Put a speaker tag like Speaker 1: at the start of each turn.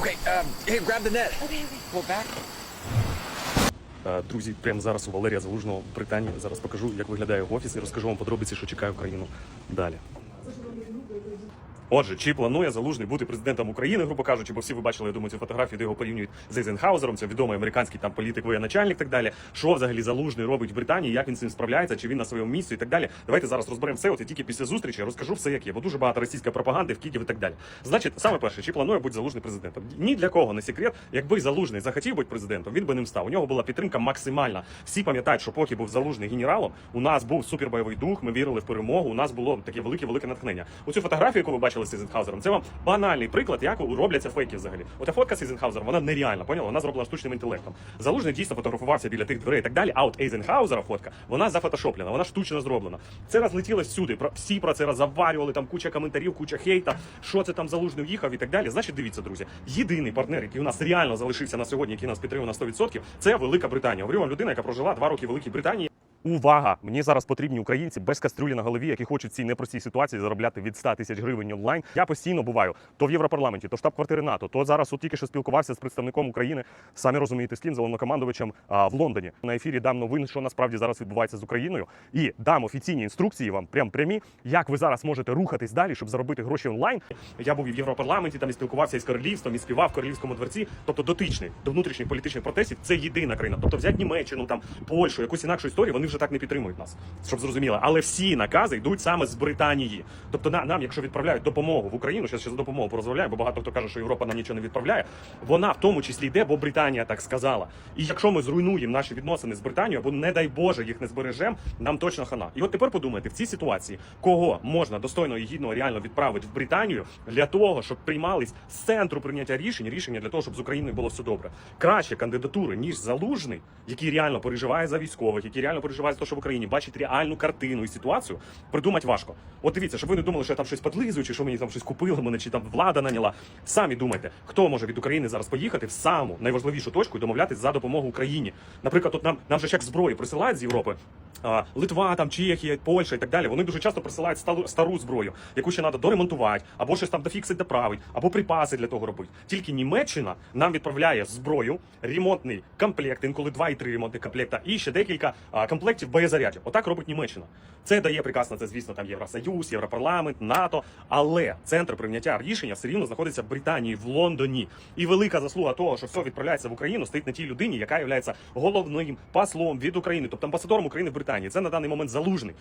Speaker 1: Okay, um, hey, grab the net.
Speaker 2: Okay, okay.
Speaker 1: Pull back.
Speaker 3: Е, Друзі, прямо зараз у Валерія Залужного в Британії. Зараз покажу, як виглядає його офіс і розкажу вам подробиці, що чекає Україну далі. Отже, чи планує залужний бути президентом України, грубо кажучи, бо всі ви бачили, я думаю, цю фотографію, де його порівнюють з Ейзенхаузером, це відомий американський там політик, воєначальник так далі. Що взагалі залужний робить в Британії, як він з цим справляється, чи він на своєму місці і так далі. Давайте зараз розберемо все. От я тільки після зустрічі розкажу все, як є, бо дуже багато російської пропаганди, вкидів і так далі. Значить, саме перше, чи планує бути залужний президентом? Ні для кого не секрет. Якби залужний захотів бути президентом, він би ним став. У нього була підтримка максимальна. Всі пам'ятають, що поки був залужний генералом, у нас був супербойовий дух. Ми вірили в перемогу. У нас було таке велике велике натхнення. Оцю фотографію, яку ви бачили з Ейзенхаузером, це вам банальний приклад, як робляться фейки взагалі. Оця фотка з Ейзенхаузером, вона нереальна, поняла? Вона зроблена штучним інтелектом. Залужний дійсно фотографувався біля тих дверей і так далі. А от Ейзенхаузера фотка, вона зафотошоплена, вона штучно зроблена. Це розлетілось всюди. Про всі про це розаварювали, там куча коментарів, куча хейта. Що це там залужний уїхав і так далі. Значить, дивіться, друзі, єдиний партнер, який у нас реально залишився на сьогодні, який нас підтримує на 100%, це Велика Британія. Говорю вам людина, яка прожила два роки в Великій Британії. Увага! Мені зараз потрібні українці без кастрюлі на голові, які хочуть в цій непростій ситуації заробляти від 100 тисяч гривень онлайн. Я постійно буваю то в Європарламенті, то штаб-квартири НАТО, то зараз от тільки що спілкувався з представником України, самі розумієте, з ким, з а, в Лондоні. На ефірі дам новин, що насправді зараз відбувається з Україною, і дам офіційні інструкції вам, прям прямі, як ви зараз можете рухатись далі, щоб заробити гроші онлайн. Я був і в Європарламенті, там і спілкувався із королівством, і співав в королівському дворці. Тобто дотичний до внутрішніх політичних протестів це єдина країна. Тобто взяти Німеччину, там Польщу, якусь інакшу історію, вони вже так не підтримують нас, щоб зрозуміло. Але всі накази йдуть саме з Британії. Тобто на, нам, якщо відправляють допомогу в Україну, зараз ще за допомогу порозмовляємо, бо багато хто каже, що Європа нам нічого не відправляє. Вона в тому числі йде, бо Британія так сказала. І якщо ми зруйнуємо наші відносини з Британією, або не дай Боже їх не збережемо, нам точно хана. І от тепер подумайте, в цій ситуації кого можна достойно і гідно реально відправити в Британію для того, щоб приймались з центру прийняття рішень, рішення для того, щоб з Україною було все добре. Краще кандидатури, ніж залужний, який реально переживає за військових, який реально переживає за те, що в Україні бачить реальну картину і ситуацію, придумати важко. От дивіться, щоб ви не думали, що я там щось подлизую, чи що мені там щось купили, мене чи там влада наняла. Самі думайте, хто може від України зараз поїхати в саму найважливішу точку і домовлятися за допомогу Україні. Наприклад, от нам нам же як зброї присилають з Європи. Литва, там Чехія, Польща і так далі. Вони дуже часто присилають стару, зброю, яку ще треба доремонтувати, або щось там дофіксить, доправить, або припаси для того робити. Тільки Німеччина нам відправляє зброю, ремонтний комплект, інколи два і три ремонтні комплекта, і ще декілька комплектів боєзарядів. Отак робить Німеччина. Це дає приказ на це, звісно, там Євросоюз, Європарламент, НАТО. Але центр прийняття рішення все рівно знаходиться в Британії, в Лондоні. І велика заслуга того, що все відправляється в Україну, стоїть на тій людині, яка є головним послом від України, тобто амбасадором України в Британії. Це на даний момент залужний.